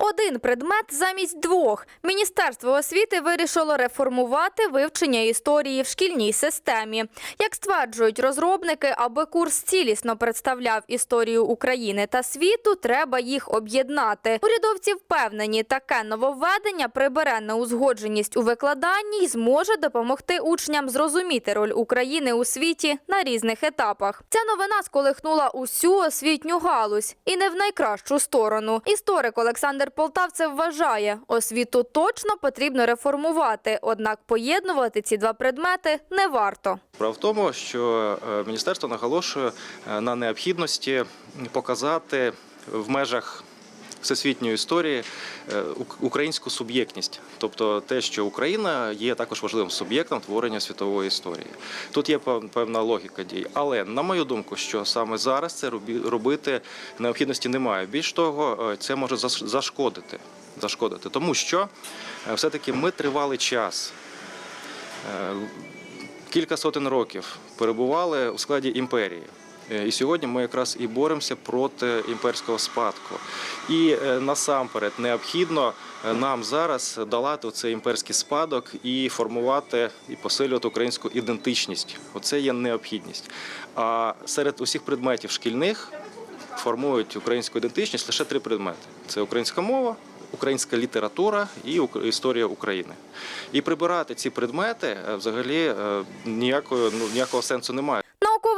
Один предмет замість двох. Міністерство освіти вирішило реформувати вивчення історії в шкільній системі. Як стверджують розробники, аби курс цілісно представляв історію України та світу, треба їх об'єднати. Урядовці впевнені, таке нововведення прибере неузгодженість у викладанні і зможе допомогти учням зрозуміти роль України у світі на різних етапах. Ця новина сколихнула усю освітню галузь і не в найкращу сторону. Історик Олександр Полтавцев вважає, освіту точно потрібно реформувати, однак поєднувати ці два предмети не варто. Справа в тому, що е, міністерство наголошує е, на необхідності показати в межах всесвітньої історії е, українську суб'єктність, тобто те, що Україна є також важливим суб'єктом творення світової історії. Тут є пев- певна логіка дій, але на мою думку, що саме зараз це робити необхідності немає. Більш того, е, це може заш- зашкодити. Зашкодити, тому що е, все-таки ми тривалий час кілька сотень років перебували у складі імперії. Е, І сьогодні ми якраз і боремося проти імперського спадку. І е, насамперед необхідно е, нам зараз долати цей імперський спадок і формувати і посилювати українську ідентичність. Оце є необхідність. А серед усіх предметів шкільних формують українську ідентичність лише три предмети: це українська мова, українська література і історія України. І прибирати ці предмети взагалі ніякого, ну, ніякого сенсу немає.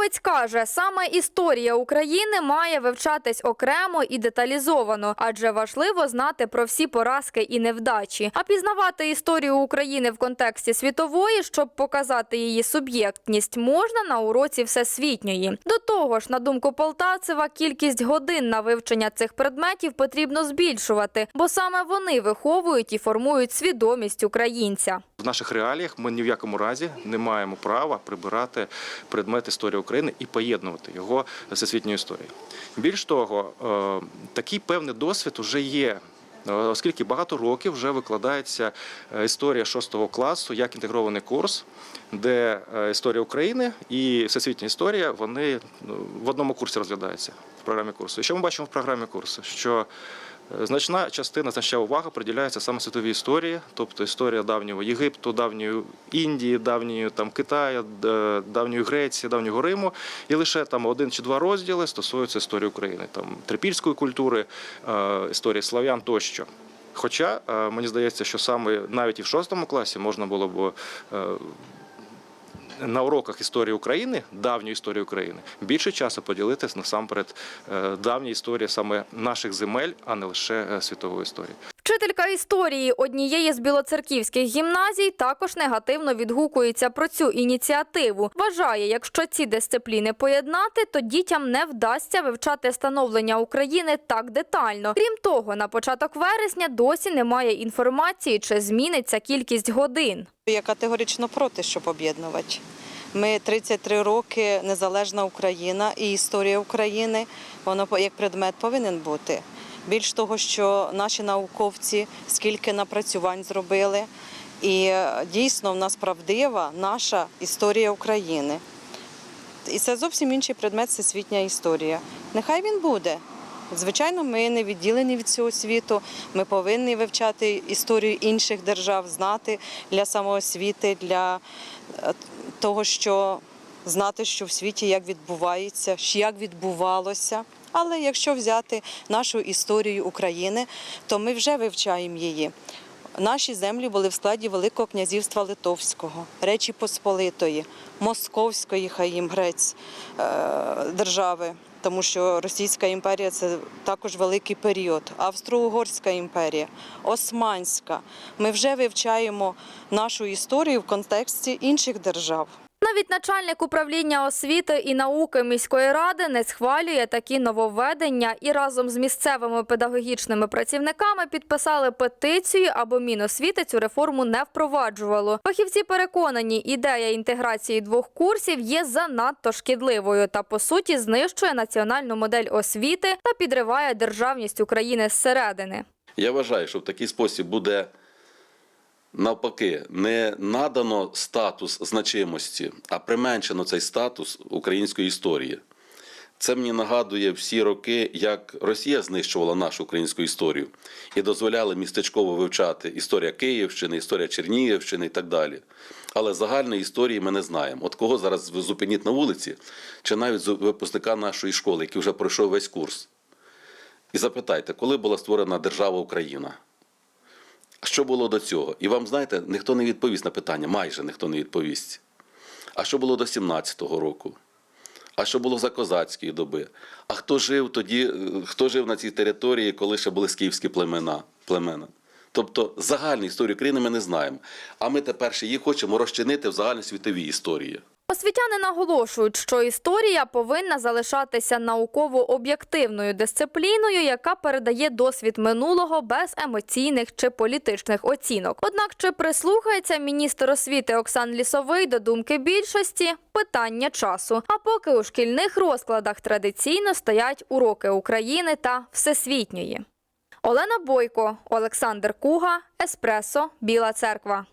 Науковець каже, саме історія України має вивчатись окремо і деталізовано, адже важливо знати про всі поразки і невдачі. А пізнавати історію України в контексті світової, щоб показати її суб'єктність, можна на уроці всесвітньої. До того ж, на думку Полтавцева, кількість годин на вивчення цих предметів потрібно збільшувати, бо саме вони виховують і формують свідомість українця. В наших реаліях ми ні в якому разі не маємо права прибирати предмет історії України і поєднувати його з всесвітньою історією. Більш того, е, такий певний досвід вже є. е, Оскільки багато років вже викладається е, історія 6 класу як інтегрований курс, де історія України і всесвітня історія вони в одному курсі розглядаються в програмі курсу. І що ми бачимо в програмі курсу? Що Значна частина, значна увага приділяється саме світовій історії, тобто історія давнього Єгипту, давньої Індії, давньої там Китаю, давньої Греції, давнього Риму, і лише там один чи два розділи стосуються історії України, там трипільської культури, е, історії слав'ян тощо. Хоча е, мені здається, що саме навіть і в шостому класі можна було б е, на уроках історії України, давньої історії України, більше часу поділити насамперед давньої давні історії саме наших земель, а не лише е, світової історії. Вчителька історії однієї з білоцерківських гімназій також негативно відгукується про цю ініціативу. Вважає, якщо ці дисципліни поєднати, то дітям не вдасться вивчати становлення України так детально. Крім того, на початок вересня досі немає інформації, чи зміниться кількість годин. Я категорично проти, щоб об'єднувати. Ми 33 роки незалежна Україна і історія України. Воно як предмет повинен бути. Більш того, що наші науковці скільки напрацювань зробили, і е, дійсно в нас правдива наша історія України. І це зовсім інший предмет всесвітня історія. Нехай він буде. Звичайно, ми не відділені від цього світу. Ми повинні вивчати історію інших держав, знати для самоосвіти, для е, того, що знати, що в світі як відбувається, як відбувалося. Але якщо взяти нашу історію України, то ми вже вивчаємо її. Наші землі були в складі Великого князівства Литовського, Речі Посполитої, Московської, хай їм грець е, держави, тому що Російська імперія це також великий період, Австро-Угорська імперія, Османська. Ми вже вивчаємо нашу історію в контексті інших держав. Навіть начальник управління освіти і науки міської ради не схвалює такі нововведення і разом з місцевими педагогічними працівниками підписали петицію, аби Міносвіти цю реформу не впроваджувало. Фахівці переконані, ідея інтеграції двох курсів є занадто шкідливою та по суті знищує національну модель освіти та підриває державність України зсередини. Я вважаю, що в такий спосіб буде навпаки не надано статус значимості, а применшено цей статус української історії. Це мені нагадує всі роки, як Росія знищувала нашу українську історію і дозволяли містечково вивчати історія Київщини, історія Чернігівщини і так далі. Але загальної історії ми не знаємо. От кого зараз зупиніть на вулиці, чи навіть випускника нашої школи, який вже пройшов весь курс, і запитайте, коли була створена держава Україна? Що було до цього? І вам знаєте, ніхто не відповість на питання, майже ніхто не відповість. А що було до 17-го року? А що було за козацької доби? А хто жив тоді, е, хто жив на цій території, коли ще були скіфські племена? племена? Тобто загальну історію країни ми не знаємо. А ми тепер ще її хочемо розчинити в загальносвітовій історії. Освітяни наголошують, що історія повинна залишатися науково-об'єктивною дисципліною, яка передає досвід минулого без емоційних чи політичних оцінок. Однак, чи прислухається міністр освіти Оксан Лісовий до думки більшості питання часу. А поки у шкільних розкладах традиційно стоять уроки України та всесвітньої. Олена Бойко, Олександр Куга, Еспресо, Біла Церква.